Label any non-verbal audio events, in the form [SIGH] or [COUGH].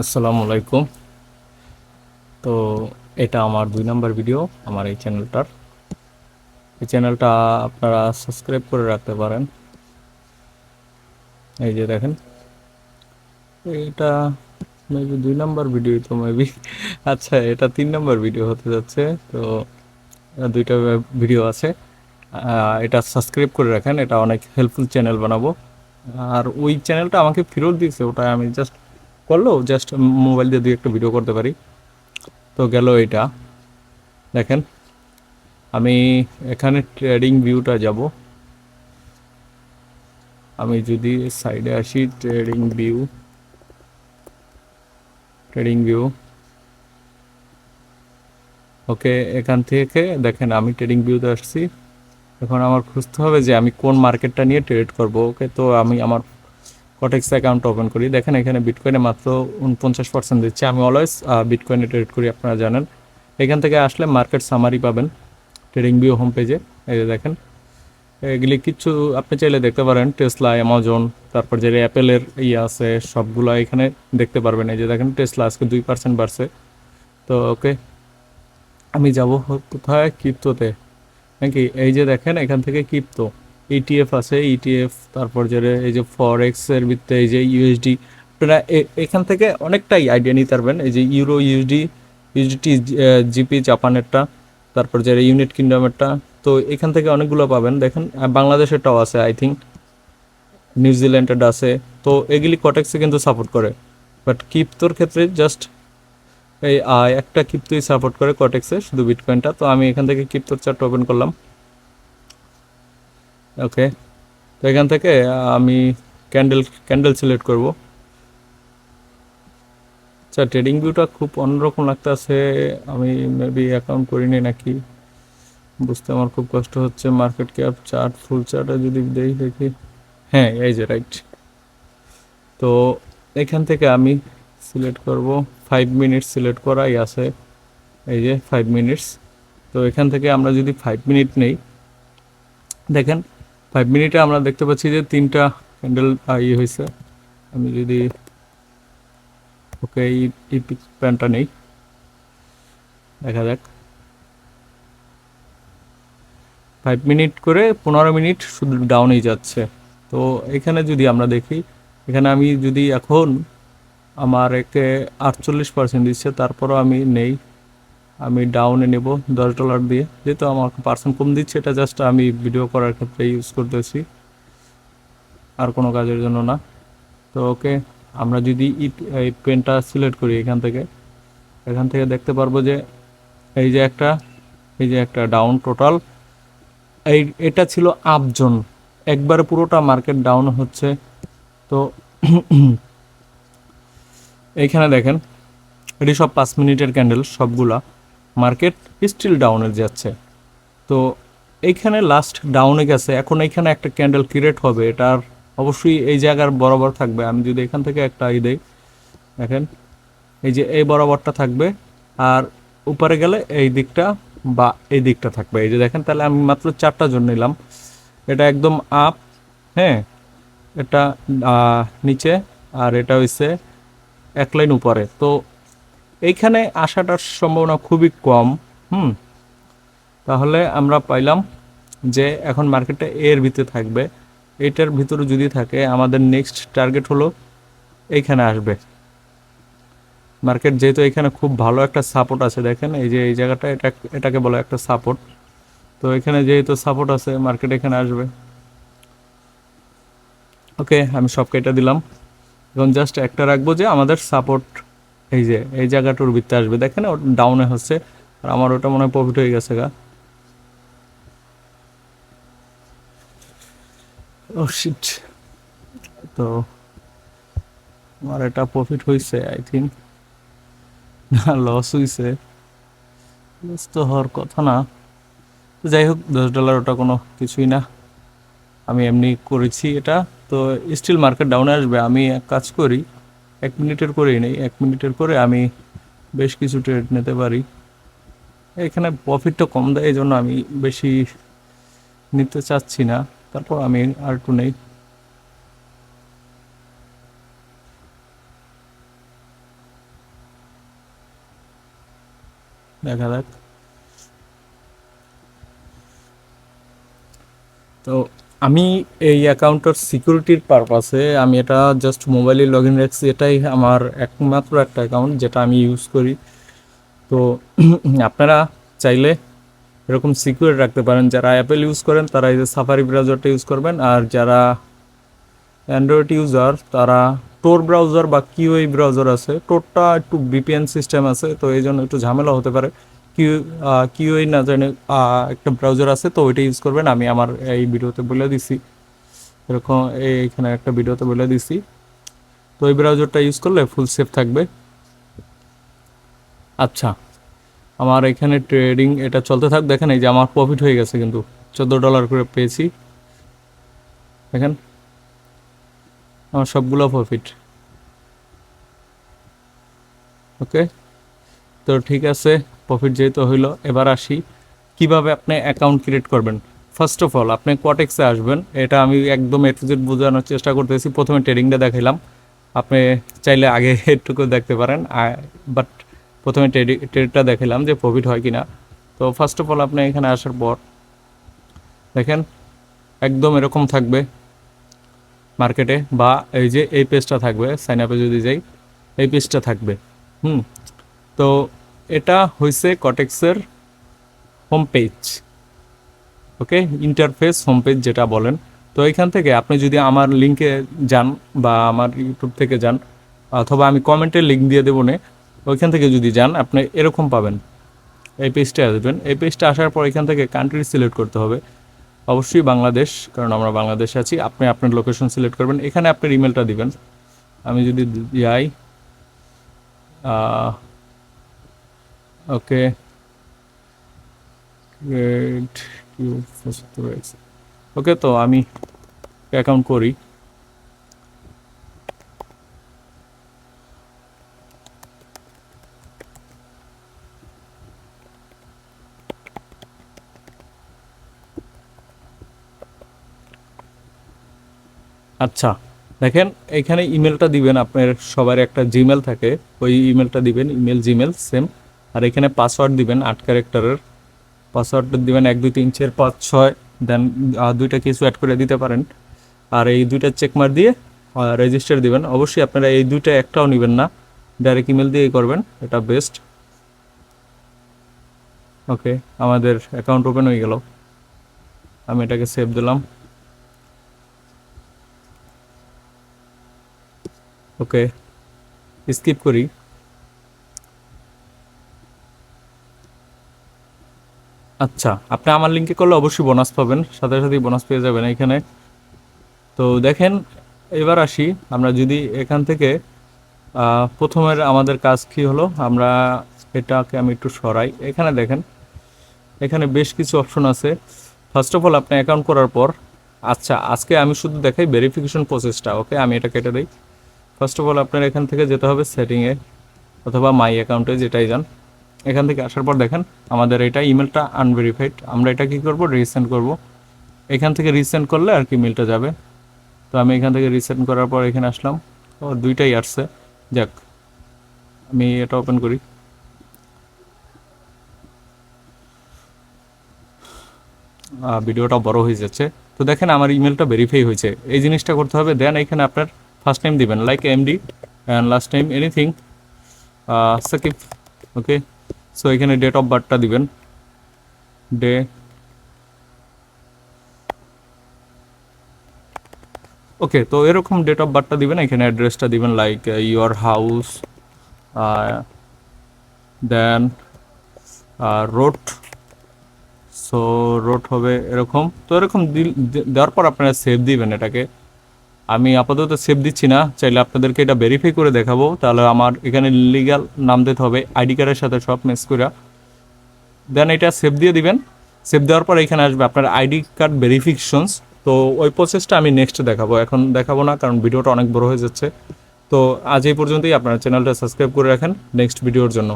আসসালামু আলাইকুম। তো এটা আমার দুই নাম্বার ভিডিও, আমার এই চ্যানেলটার। এই চ্যানেলটা আপনারা সাবস্ক্রাইব করে রাখতে পারেন। এই যে দেখেন, এটা মেবি দুই নাম্বার ভিডিও তো মেবি আচ্ছা এটা তিন নাম্বার ভিডিও হতে যাচ্ছে, তো দুইটা ভিডিও আছে। এটা সাবস্ক্রাইব করে রাখেন, এটা অনেক হেল্পফুল চ্যানেল বানাবো। আর ওই চ্যানেলটা আমাকে ফেরত দিয়েছে ওটা আমি জাস্ট করলেও জাস্ট মোবাইল দিয়ে দুই একটা ভিডিও করতে পারি। তো গেল এটা দেখেন, আমি এখানে ট্রেডিং ভিউটা যাব। আমি যদি সাইডে আসি TradingView TradingView okay এখান থেকে দেখেন, আমি ট্রেডিং ভিউতে আসছি। এখন আমার খুঁজতে হবে যে আমি কোন মার্কেটটা নিয়ে ট্রেড করব। ওকে তো আমি আমার কটেক্স অ্যাকাউন্ট ওপেন করি। দেখেন এখানে বিটকয়েনে মাত্র উনপঞ্চাশ পার্সেন্ট দিচ্ছে। আমি অলওয়েজ বিটকয়েনে ট্রেড করি, আপনারা জানেন। এখান থেকে আসলে মার্কেট সামারি পাবেন ট্রেডিং ভিউ হোম পেজে এই যে দেখেন। এগুলি কিছু, আপনি চাইলে দেখতে পারেন টেসলা অ্যামাজন তারপর যে অ্যাপেলের ইয়ে আছে, সবগুলো এখানে দেখতে পারবেন। এই যে দেখেন টেসলা আজকে দুই পার্সেন্ট বাড়ছে। তো ওকে আমি যাব কোথায়? ক্রিপ্টোতে নাকি? এই যে দেখেন, এখান থেকে ক্রিপ্টো ইটিএফ আছে ইটিএফ তারপর যে এই যে ফরেক্স এর ভিত্তিতে এই যে ইউএসডি আপনারা এখান থেকে অনেকটাই আইডিয়া নিতে পারবেন। এই যে ইউরো ইউএসডি ইউএসডি জিপি জাপানেরটা তারপর যে ইউনিট কিংডমেরটা তো এখান থেকে অনেকগুলো পাবেন। দেখেন বাংলাদেশেরটাও আছে আই থিঙ্ক নিউজিল্যান্ডের আছে। তো এগুলি কটেক্সে কিন্তু সাপোর্ট করে। বাট কিপ্তোর ক্ষেত্রে জাস্ট এই একটা ক্রিপ্টোই সাপোর্ট করে কটেক্সে শুধু বিটকয়েনটা তো আমি এখান থেকে ক্রিপ্টোর চার্ট ওপেন করলাম। ওকে তো এখান থেকে আমি ক্যান্ডেল ক্যান্ডেল সিলেক্ট করব। আচ্ছা ট্রেডিং ভিউটা খুব অন্যরকম লাগতেছে। আমি মেবি অ্যাকাউন্ট করিনি নাকি? বুঝতে আমার খুব কষ্ট হচ্ছে। মার্কেট ক্যাপ চার্ট ফুল চার্টে যদি দেখি দেখি। হ্যাঁ এই যে রাইট তো এখান থেকে আমি সিলেক্ট করব। ফাইভ মিনিটস সিলেক্ট করাই আছে। এই যে ফাইভ মিনিটস তো এখান থেকে আমরা যদি ফাইভ মিনিট নেই, দেখেন ফাইভ মিনিটে আমরা দেখতে পাচ্ছি যে তিনটা ক্যান্ডেল ইয়ে হয়েছে। আমি যদি, ওকে এই এই প্যানটা নেই। দেখা যাক। ফাইভ মিনিট করে পনেরো মিনিট শুধু ডাউনেই যাচ্ছে। তো এখানে যদি আমরা দেখি, এখানে আমি যদি এখন আমার একে আটচল্লিশ পার্সেন্ট দিচ্ছে, তারপরও আমি নেই। আমি ডাউনে নেব, দশ ডলার দিয়ে। যেহেতু আমার পার্সেন্ট কম দিচ্ছে, এটা জাস্ট আমি ভিডিও করার ক্ষেত্রে ইউজ করতেছি। আর কোনো কাজের জন্য না। তো ওকে, আমরা যদি এই পেনটা সিলেক্ট করি এখান থেকে এখান থেকে দেখতে পারব যে, এই যে একটা, এই যে একটা ডাউন টোটাল এই, এটা ছিল আপ জোন একবারে পুরোটা মার্কেট ডাউন হচ্ছে। তো [CLEARS THROAT] এইখানে দেখেন, এটি সব পাঁচ মিনিটের ক্যান্ডেল সবগুলা। মার্কেট স্টিল ডাউনে যাচ্ছে। তো এইখানে লাস্ট ডাউনে গেছে। এখন এইখানে একটা ক্যান্ডেল ক্রিয়েট হবে। এটার অবশ্যই এই জায়গার বরাবর থাকবে। আমি যদি এখান থেকে একটা ই দেই, দেখেন, এই যে এই বরাবরটা থাকবে। আর উপরে গেলে এই দিকটা বা এই দিকটা থাকবে। এই যে দেখেন, তাহলে আমি মাত্র চারটা জন নিলাম। এটা একদম আপ হ্যাঁ এটা নিচে, আর এটা হইছে এক লাইন উপরে। তো এইখানে আসাটার সম্ভাবনা খুবই কম, হুম? তাহলে আমরা পাইলাম যে এখন মার্কেটটা এর ভিতরে থাকবে। এটার ভিতরে যদি থাকে, আমাদের নেক্সট টার্গেট হলো এইখানে আসবে। মার্কেট যেহেতু এখানে খুব ভালো একটা সাপোর্ট আছে, দেখেন এই যে এই জায়গাটা, এটা এটাকে বলে একটা সাপোর্ট তো এখানে যেহেতু সাপোর্ট আছে মার্কেট এখানে আসবে। ওকে আমি সব কেটে দিলাম। এখন জাস্ট একটা রাখব যে আমাদের সাপোর্ট এই যে, এই জায়গাটার ভিত্তে আসবে। দেখেন ডাউনে হচ্ছে। আর আমার ওটা মনে হয় প্রফিট হয়ে গেছে গা। ও শিট তো আমার এটা প্রফিট হয়েছে আই থিঙ্ক না লস হয়েছে লস তো হওয়ার কথা না। তো যাই হোক, দশ ডলার ওটা কোনো কিছুই না। আমি এমনি করেছি এটা। তো স্টিল মার্কেট ডাউনে আসবে। আমি এক কাজ করি এক মিনিটের করেই নেই, এক মিনিটের করে আমি বেশ কিছু ট্রেড নিতে পারি। এখানে প্রফিটটা কম দেয় এই জন্য আমি বেশি নিতে চাচ্ছি না। তারপর আমি আর একটু নেই। দেখা যাক। তো আমি এই অ্যাকাউন্টের সিকিউরিটির পারপাসে আমি এটা জাস্ট মোবাইলে লগ ইন রাখছি, এটাই আমার একমাত্র একটা অ্যাকাউন্ট যেটা আমি ইউজ করি। তো [CLEARS THROAT] আপনারা চাইলে এরকম সিকিউর রাখতে পারেন। যারা অ্যাপেল ইউজ করেন, তারা এই যে সাফারি ব্রাউজারটা ইউজ করবেন। আর যারা অ্যান্ড্রয়েড ইউজার তারা টোর ব্রাউজার বা কিউআই ব্রাউজার আছে। টোরটা একটু বিপিএন সিস্টেম আছে, তো এই জন্য একটু ঝামেলা হতে পারে। কিউ কিউআই না জানি একটা ব্রাউজার আছে, তো ওইটা ইউজ করবেন। আমি আমার এই ভিডিওতে বলে দিছি। এরকম এই- এইখানে একটা ভিডিওতে বলে দিছি। তো এই ব্রাউজারটা ইউজ করলে ফুল সেফ থাকবে। আচ্ছা আমার এখানে ট্রেডিং এটা চলতে থাক। দেখেন এই যে আমার প্রফিট হয়ে গেছে কিন্তু, চোদ্দ ডলার করে পেয়েছি। দেখেন, আমার সবগুলো প্রফিট ওকে তো ঠিক আছে। প্রফিট যেহেতু হইল, এবার আসি। কীভাবে আপনি অ্যাকাউন্ট ক্রিয়েট করবেন? ফার্স্ট অফ অল আপনি কোয়াটেক্সে আসবেন। এটা আমি একদম এ টু জেড বোঝানোর চেষ্টা করতেছি। প্রথমে ট্রেডিংটা দেখাইলাম। আপনি চাইলে আগে [LAUGHS] এটুকু দেখতে পারেন। বাট প্রথমে ট্রেডিং ট্রেডটা দেখালাম যে প্রফিট হয় কিনা। তো ফার্স্ট অফ অল আপনি এখানে আসার পর দেখেন, একদম এরকম থাকবে মার্কেটে বা এই যে এই পেজটা থাকবে সাইন আপে যদি যাই, এই পেজটা থাকবে। হুম, তো এটা হয়েছে কটেক্সের home page okay interface home page যেটা বলেন। তো এখান থেকে আপনি যদি আমার লিঙ্কে যান বা আমার ইউটিউব থেকে যান, অথবা আমি কমেন্টের লিঙ্ক দিয়ে দেবো নে, ওইখান থেকে যদি যান, আপনি এরকম পাবেন। এই পেজটা আসবেন। এই পেজটা আসার পর এখান থেকে কান্ট্রি সিলেক্ট করতে হবে। অবশ্যই বাংলাদেশ, কারণ আমরা বাংলাদেশে আছি, আপনি আপনার লোকেশন সিলেক্ট করবেন। এখানে আপনার ইমেলটা দিবেন। আমি যদি যাই ওকে ওকে তো আমি অ্যাকাউন্ট করি। আচ্ছা দেখেন এখানে ইমেলটা দিবেন, আপনার সবার একটা জিমেল থাকে, ওই ইমেলটা দিবেন ইমেল জিমেল সেম আর এখানে পাসওয়ার্ড দিবেন আট ক্যারেক্টারের। পাসওয়ার্ডটা দিবেন এক, দুই, তিন, চার, পাঁচ, ছয় দেন দুইটা কিছু অ্যাড করে দিতে পারেন। আর এই দুইটা চেকমার দিয়ে রেজিস্টার দিবেন। অবশ্যই আপনারা এই দুইটা একটাও নেবেন না। ডাইরেক্ট ইমেল দিয়েই করবেন, এটা বেস্ট ওকে আমাদের অ্যাকাউন্ট ওপেন হয়ে গেল। আমি এটাকে সেভ দিলাম। ওকে স্কিপ করি। আচ্ছা আপনি আমার লিঙ্কে করলে অবশ্যই বোনাস পাবেন, সাথে সাথেই বোনাস পেয়ে যাবেন এখানে। তো দেখেন, এবার আসি, আমরা যদি এখান থেকে প্রথমের আমাদের কাজ কি হলো, আমরা এটাকে আমি একটু সরাই। এখানে দেখেন, এখানে বেশ কিছু অপশন আছে। ফার্স্ট অফ অল আপনি অ্যাকাউন্ট করার পর আচ্ছা আজকে আমি শুধু দেখাই ভেরিফিকেশন প্রসেসটা ওকে আমি এটা কেটে দিই। ফার্স্ট অফ অল আপনার এখান থেকে যেতে হবে সেটিংয়ে অথবা মাই অ্যাকাউন্টে যেটাই যান। এখান থেকে আসার পর দেখেন, আমাদের এটা ইমেলটা আনভেরিফাইড আমরা এটা কি করব? রিসেন্ড করব। এখান থেকে রিসেন্ড করলে আর কি মেলটা যাবে। তো আমি এখান থেকে রিসেন্ড করার পর এখানে আসলাম। ও, দুইটাই আসছে। যাক, আমি এটা ওপেন করি। ভিডিওটা বড় হয়ে যাচ্ছে। তো দেখেন, আমার ইমেলটা ভেরিফাই হয়েছে। এই জিনিসটা করতে হবে। দেন এখানে আপনার ফার্স্ট টাইম দিবেন like MD and last time anything Sakib okay so এখানে ডেট অফ বার্থটা দিবেন। ডে ওকে তো এরকম ডেট অফ বার্থটা দিবেন, এখানে অ্যাড্রেসটা দিবেন like your house then road so road হবে এরকম। তো এরকম দেওয়ার পর আপনারা সেভ দিবেন এটাকে। আমি আপাতত সেভ দিচ্ছি না, চাইলে আপনাদেরকে এটা ভেরিফাই করে দেখাবো। তাহলে আমার এখানে লিগাল নাম দিতে হবে আইডি কার্ডের সাথে সব মেস করে দেন এটা সেভ দিয়ে দিবেন। সেভ দেওয়ার পর এখানে আসবে আপনার আইডি কার্ড ভেরিফিকেশনস তো ওই প্রসেসটা আমি নেক্সট দেখাবো। এখন দেখাবো না, কারণ ভিডিওটা অনেক বড় হয়ে যাচ্ছে। তো আজ এই পর্যন্তই, আপনার চ্যানেলটা সাবস্ক্রাইব করে রাখেন। নেক্সট ভিডিওর জন্য।